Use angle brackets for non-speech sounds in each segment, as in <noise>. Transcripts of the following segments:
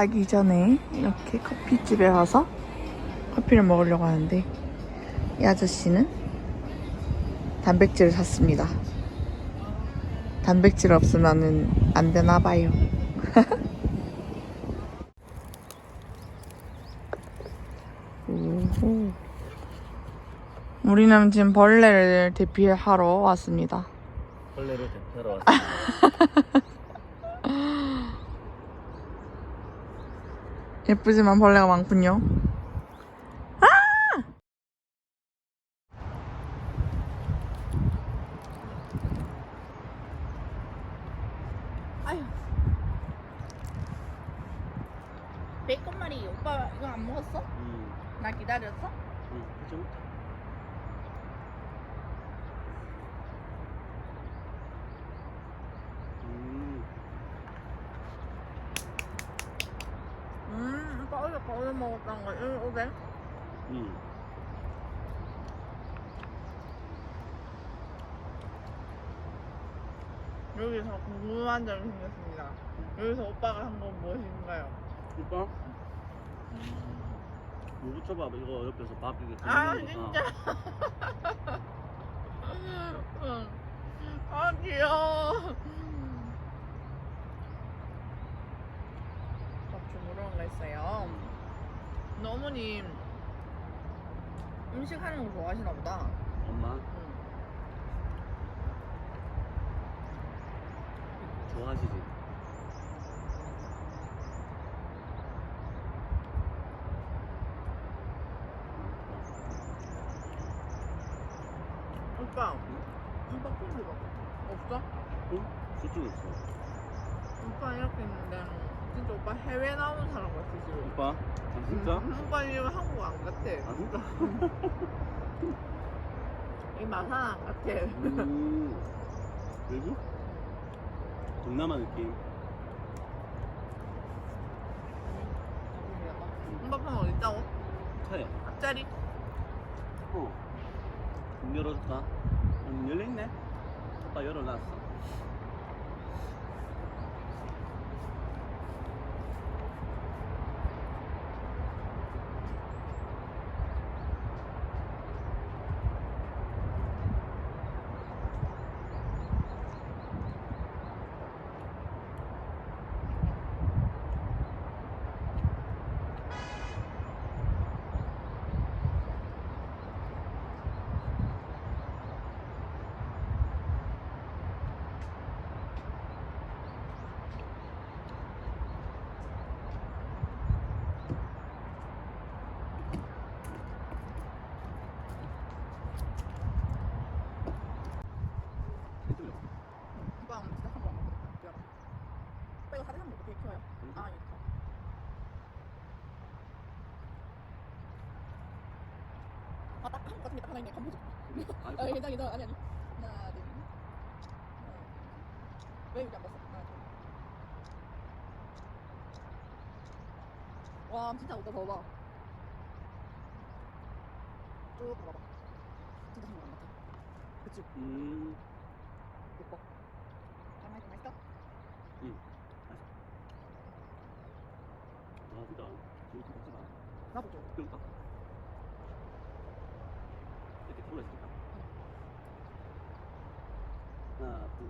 가기 전에 이렇게 커피집에 와서 커피를 먹으려고 하는데 이 아저씨는 단백질을 샀습니다. 단백질 없으면은 안 되나 봐요. <laughs> 우리는 지금 벌레를 대피하러 왔습니다. 벌레를 대표하러 왔습니다. <laughs> 예쁘지만 벌레가 많군요. 아! 아유. 베이컨 말이 오빠 이거 안 먹었어? 음, 나 기다렸어? 음, 그죠? 음, 음, 오빠 어제 거울 먹었던 거 이거 오게? 음. 여기서 궁금한 점이 생겼습니다. 여기서 오빠가 한 건 무엇인가요? 오빠? 뭐 붙여봐. 이거 옆에서 밥 이게 아. 진짜. <laughs> 응. 아 귀여워. 좀 물어본 거 있어요. 근데 어머님 음식 하는 거 좋아하시나 보다. 엄마 응. 좋아하시지? 오빠, 오빠 콘 줘. 없어? 응? 저쪽에 있어. 오빠 이렇게 있는데 진짜 오빠 해외 나온 사람 같아 지금. 오빠? 아 진짜? 응, 오빠 지금 한국 안 같아. 아 진짜? <laughs> 이 마산 안 같아. 음. 외국? 동남아 느낌. 오빠 편 어디 있다고? 차에. 앞자리? 어. 문 열어줄까? 문 열려있네? 오빠 열어놨어. 해줘요. 오빠 진짜 한번 먹어볼게요. 오빠 이거 사진 한번 어떻게 켜요? 아 이거. 아딱 있네. 간보지. 아 아이고. 괜찮아 괜찮아 아니 아니. 하나 둘. 하나. 왜 여기 안 봤어? 하나 둘. 와 진짜 오빠 봐봐. 쭉 봐봐. 진짜 한번 안 같아. 그치? 음. 예뻐. 아 맛있어 맛있어? 아, 진짜. 지금 마. 나도 줘. 그럴까? 이렇게 털어 있을까? 하나, 둘.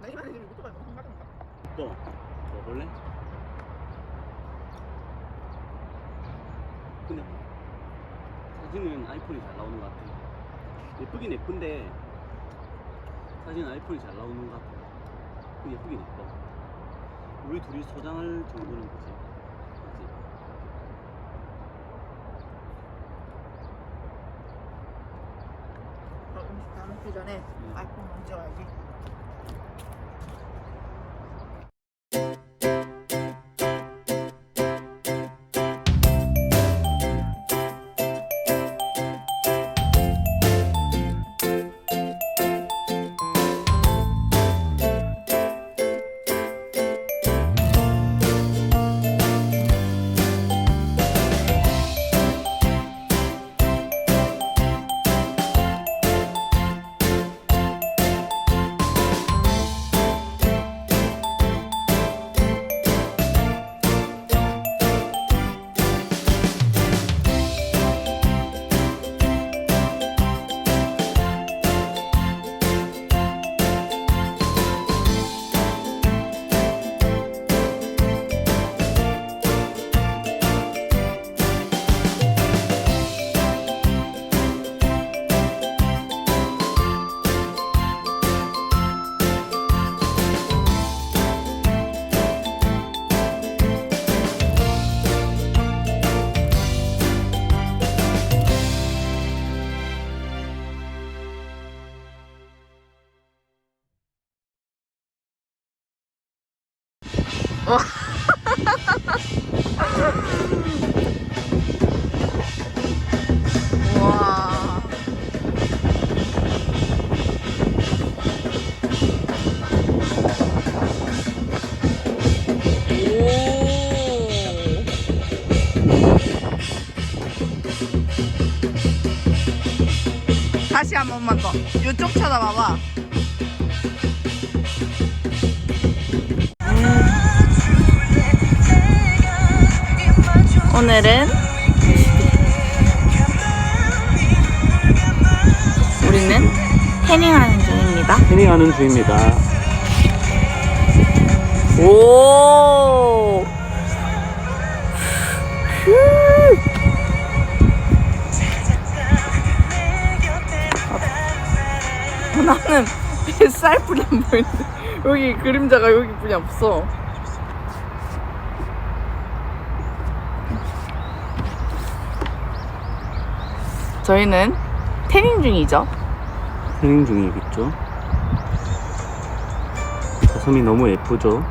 나 이만 지금 유튜브에 너무 한가던가. 또. 뭐 볼래? 근데 사진은 아이폰이 잘 나오는 것 같아. 예쁘긴 예쁜데 사진은 아이폰이 잘 나오는 것 같아. 그 예쁘긴 예뻐. 우리 둘이 소장할 정도는 거지. 맞지? 저 음식 다 먹기 전에 응. 아이폰 먼저 찍어야지. 다시 한 번만 더. 이쪽 쳐다봐봐. 오늘은 우리는 태닝하는 중입니다. 태닝하는 중입니다. 오. 어, 나는 <laughs> 뱃살뿐이 안 보이는데 여기 그림자가 여기뿐이 없어. 저희는 태닝 중이죠. 태닝 중이겠죠. 가슴이 너무 예쁘죠.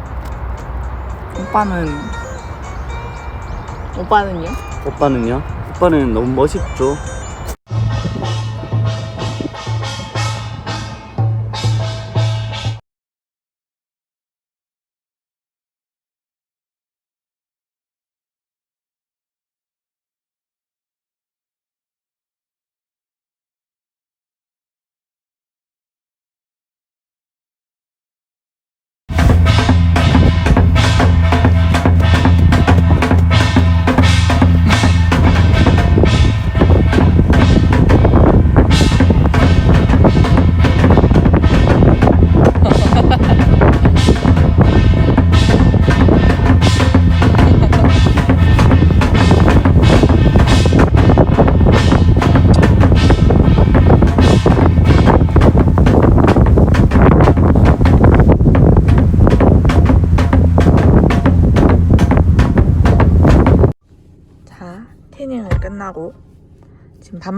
오빠는 오빠는요? 오빠는요? 오빠는 너무 멋있죠.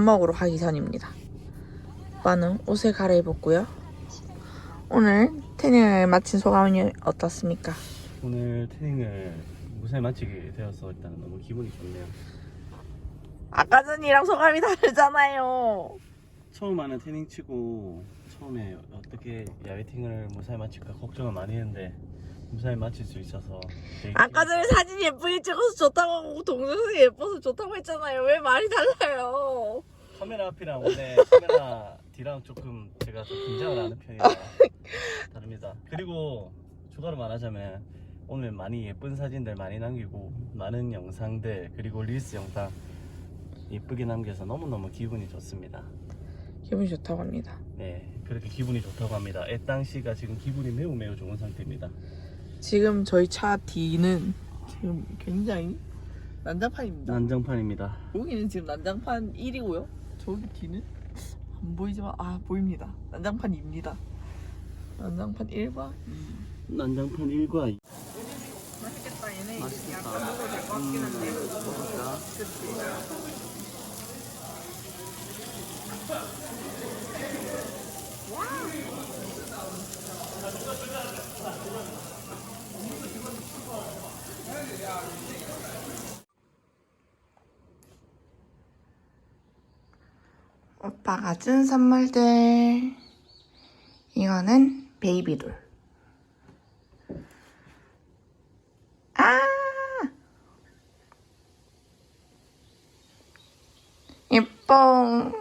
먹으러 가기 전입니다. 오빠는 옷을 갈아입었고요. 오늘 태닝을 마친 소감이 어떻습니까? 오늘 태닝을 무사히 마치게 되어서 일단 너무 기분이 좋네요. 아까 전이랑 소감이 다르잖아요. 처음 하는 태닝 치고 처음에 어떻게 야외 팅을 무사히 마칠까 걱정을 많이 했는데 무사히 마칠 수 있어서 되게 아까 전에 사진 예쁘게 찍어서 좋다고 하고 동영상 예뻐서 좋다고 했잖아요. 왜 말이 달라요? 카메라 앞이랑 원래 카메라 <laughs> 뒤랑 조금 제가 좀 긴장을 하는 편이라 <laughs> 다릅니다. 그리고 추가로 말하자면 오늘 많이 예쁜 사진들 많이 남기고 많은 영상들 그리고 릴스 영상 예쁘게 남겨서 너무너무 기분이 좋습니다. 기분이 좋다고 합니다. 네, 그렇게 기분이 좋다고 합니다. 애땅 씨가 지금 기분이 매우 매우 좋은 상태입니다. 지금 저희 차 뒤는 지금 굉장히 난장판입니다. 난장판입니다. 여기는 지금 난장판 1이고요. 저기 뒤는 안 보이지만 아 보입니다. 난장판입니다. 난장판 1과 2. 난장판 1과 2. 맛있겠다 얘네. 맛있겠다. 약간 먹어도 될것 같긴 한데. 먹을까? 오빠가 준 선물들. 이거는 베이비돌. 아! 예뻐.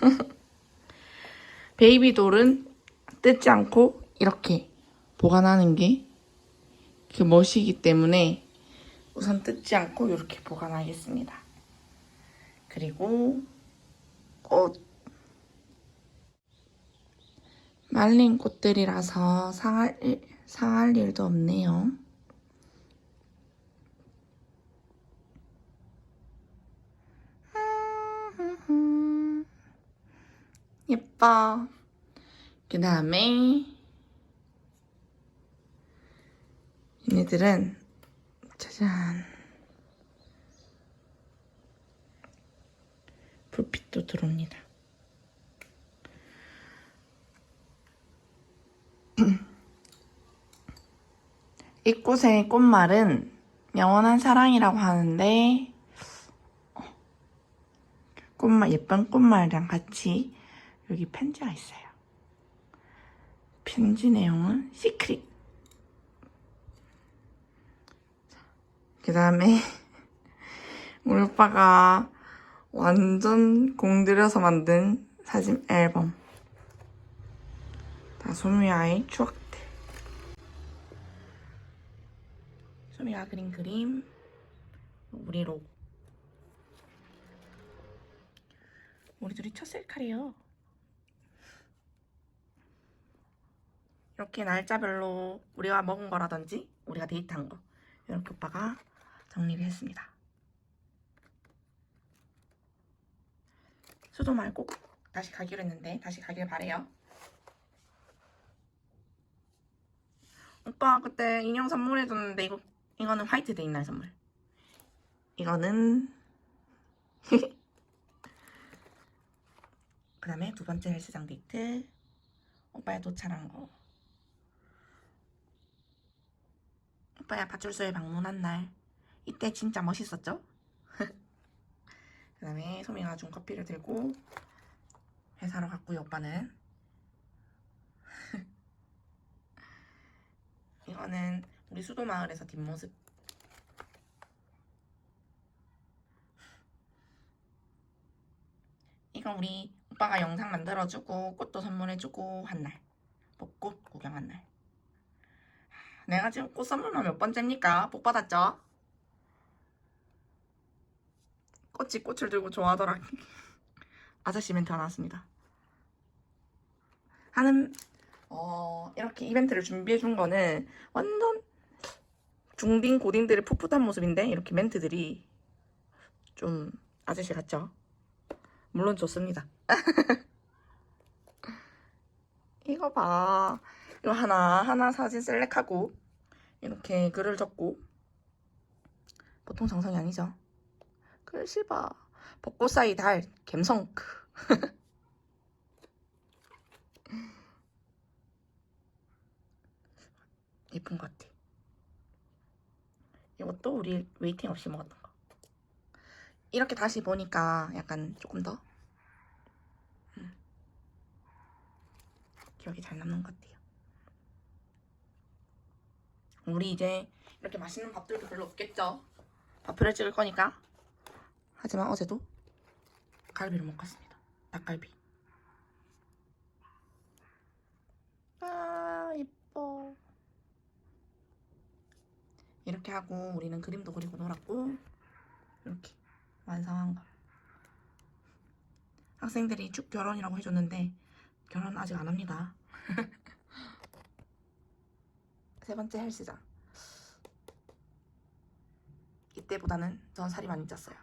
<laughs> 베이비돌은 뜯지 않고 이렇게 보관하는 게 그 멋이기 때문에 우선 뜯지 않고 이렇게 보관하겠습니다. 그리고 꽃. 말린 꽃들이라서 상할, 일- 상할 일도 없네요. 예뻐. 그 다음에 얘네들은 짜잔 불빛도 들어옵니다. 이꽃의 꽃말은 영원한 사랑이라고 하는데 어, 꽃말 예쁜 꽃말이랑 같이 여기 편지가 있어요. 편지 내용은 시크릿. 그 다음에 <laughs> 우리 오빠가 완전 공들여서 만든 사진 앨범. 다 소미아의 추억 소미가 그린 그림, 우리 로고. 우리 둘이 첫 셀카래요. 이렇게 날짜별로 우리가 먹은 거라든지 우리가 데이트한 거 이렇게 오빠가 정리를 했습니다. 수도 말고 다시 가기로 했는데 다시 가길 바래요. 오빠 그때 인형 선물해줬는데 이거 이거는 화이트데이 날 선물. 이거는 <laughs> 그 다음에 두 번째 헬스장 데이트 오빠의 도착한 거. 오빠야 파출소에 방문한 날 이때 진짜 멋있었죠? <laughs> 그 다음에 소미가 준 커피를 들고 회사로 갔고요 오빠는 <laughs> 이거는 우리 수도 마을에서 뒷모습 이건 우리 오빠가 영상 만들어주고 꽃도 선물해주고 한 날 벚꽃 구경한 날 내가 지금 꽃 선물만 몇 번째입니까? 복 받았죠? 꽃이 꽃을 들고 좋아하더라. <laughs> 아저씨 멘트가 나왔습니다. 하는 어 이렇게 이벤트를 준비해 준 거는 완전 중딩 고딩들의 풋풋한 모습인데 이렇게 멘트들이 좀 아저씨 같죠? 물론 좋습니다. <laughs> 이거 봐. 이거 하나 하나 사진 셀렉하고 이렇게 글을 적고 보통 정성이 아니죠. 글씨 봐. 벚꽃 사이 달 갬성크. <laughs> 예쁜 것 같아. 이것도 우리 웨이팅 없이 먹었던 거. 이렇게 다시 보니까 약간 조금 더 음, 기억이 잘 남는 것 같아요. 우리 이제 이렇게 맛있는 밥들도 별로 없겠죠? 밥표를 찍을 거니까. 하지만 어제도 갈비를 먹고 왔습니다. 닭갈비. 아, 예뻐. 이렇게 하고 우리는 그림도 그리고 놀았고 이렇게 완성한 거. 학생들이 쭉 결혼이라고 해줬는데 결혼 아직 안 합니다. <laughs> 세 번째 헬스장. 이때보다는 전 살이 많이 쪘어요.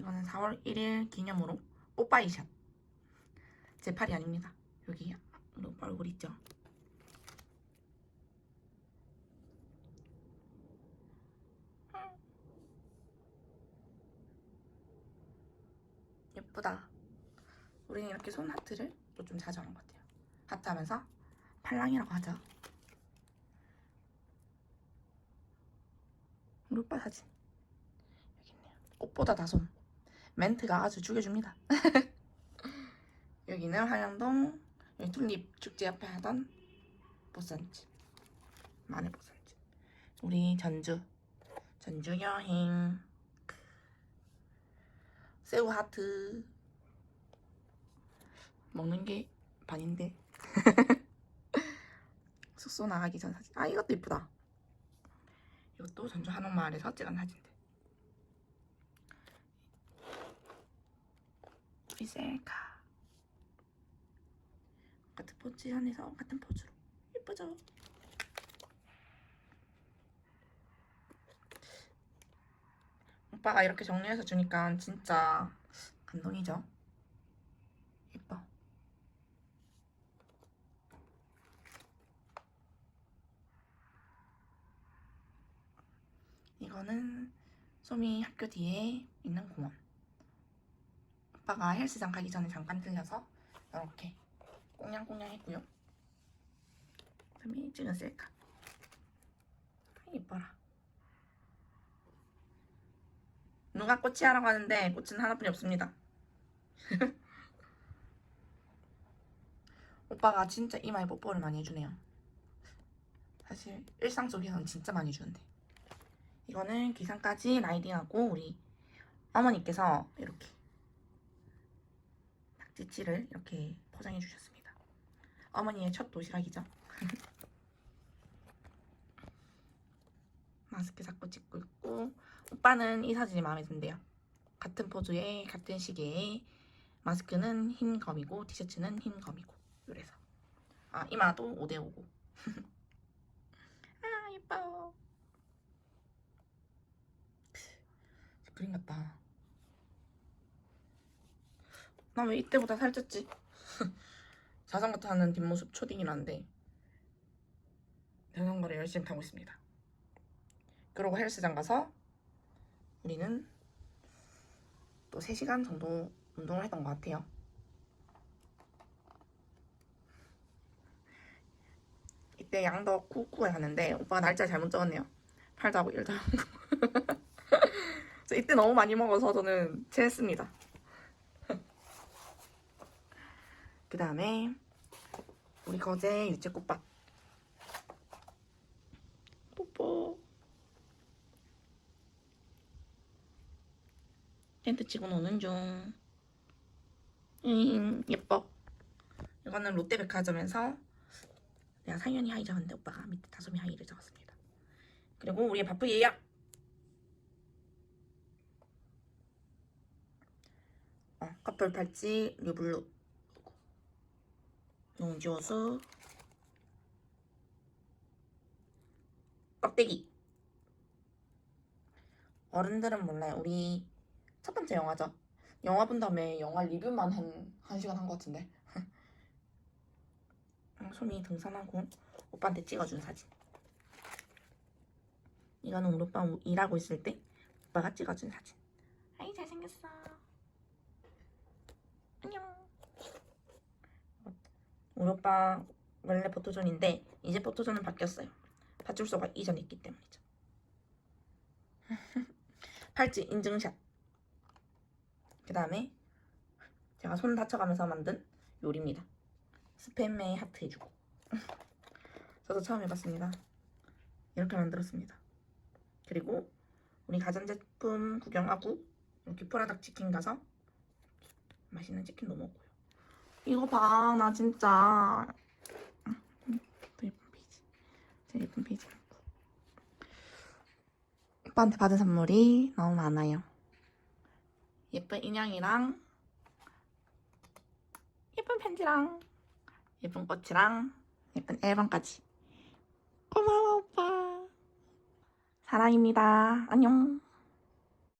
이거는 4월 1일 기념으로 뽀빠이샷. 제 팔이 아닙니다. 여기 오빠 얼굴 있죠? 예쁘다. 우리는 이렇게 손 하트를 또 좀 자주 하는 것 같아요. 하트 하면서 팔랑이라고 하죠. 우리 오빠 사진. 여기 있네요. 꽃보다 다솜. 멘트가 아주 죽여줍니다. <laughs> 여기는 한양동 여기 튤립 축제 옆에 하던 보쌈집. 마늘 보쌈집. 우리 전주. 전주 여행. 새우 하트. 먹는 게 반인데. <laughs> 숙소 나가기 전 사진. 아 이것도 이쁘다. 이것도 전주 한옥마을에서 찍은 사진들. 우리 셀카. 같은 포지션에서 같은 포즈로 예쁘죠? 오빠가 이렇게 정리해서 주니까 진짜 감동이죠? 예뻐. 이거는 소미 학교 뒤에 있는 공원. 오빠가 헬스장 가기 전에 잠깐 들려서 이렇게 꽁냥꽁냥 했고요. 그다음에 찍은 셀카. 아, 이뻐라. 누가 꽃이 하라고 하는데 꽃은 하나뿐이 없습니다. <laughs> 오빠가 진짜 이마에 뽀뽀를 많이 해주네요. 사실 일상 속에서는 진짜 많이 주는데. 이거는 기상까지 라이딩하고 우리 어머니께서 이렇게 낙지치를 이렇게 포장해 주셨습니다. 어머니의 첫 도시락이죠. <laughs> 마스크 잡고 찍고 있고 오빠는 이 사진이 마음에 든대요. 같은 포즈에 같은 시계에. 마스크는 흰 검이고 티셔츠는 흰 검이고. 그래서. 아 이마도 5대5고. <laughs> 아 예뻐. 그림 같다. 나 왜 이때보다 살쪘지? <laughs> 자전거 타는 뒷모습 초딩이란데. 자전거를 열심히 타고 있습니다. 그러고 헬스장 가서 우리는 또 3시간 정도 운동을 했던 것 같아요. 이때 양덕 쿠쿠에 갔는데 오빠가 날짜 잘못 적었네요. 8도 하고 1도 하고. 그래서 이때 너무 많이 먹어서 저는 체했습니다. <laughs> 그 다음에 우리 거제 유채꽃밭 뽀뽀 텐트 치고 노는 중. 음, 예뻐. 이거는 롯데백화점에서 내가 상현이 하이 적었는데 오빠가 밑에 다솜이 하이를 적었습니다. 그리고 우리의 바쁘 예약. 어, 커플 팔찌 류블루 용지호수 껍데기 어른들은 몰라요. 우리 첫 번째 영화죠. 영화 본 다음에 영화 리뷰만 한, 한 시간 한 것 같은데. <laughs> 소미 등산하고 오빠한테 찍어준 사진. 이거는 우리 오빠 일하고 있을 때 오빠가 찍어준 사진. 아이 잘생겼어. 안녕. 우리 오빠 원래 포토존인데 이제 포토존은 바뀌었어요. 파출소가 이전했기 때문이죠. <laughs> 팔찌 인증샷. 그 다음에 제가 손 다쳐가면서 만든 요리입니다. 스팸에 하트 해주고. <laughs> 저도 처음 해봤습니다. 이렇게 만들었습니다. 그리고 우리 가전제품 구경하고 이렇게 프라닭 치킨 가서 맛있는 치킨도 먹고요. 이거 봐, 나 진짜. 음, 또 예쁜 페이지. 제 예쁜 페이지. 오빠한테 받은 선물이 너무 많아요. 예쁜 인형이랑 예쁜 편지랑 예쁜 꽃이랑 예쁜 앨범까지. 고마워 오빠. 사랑입니다. 안녕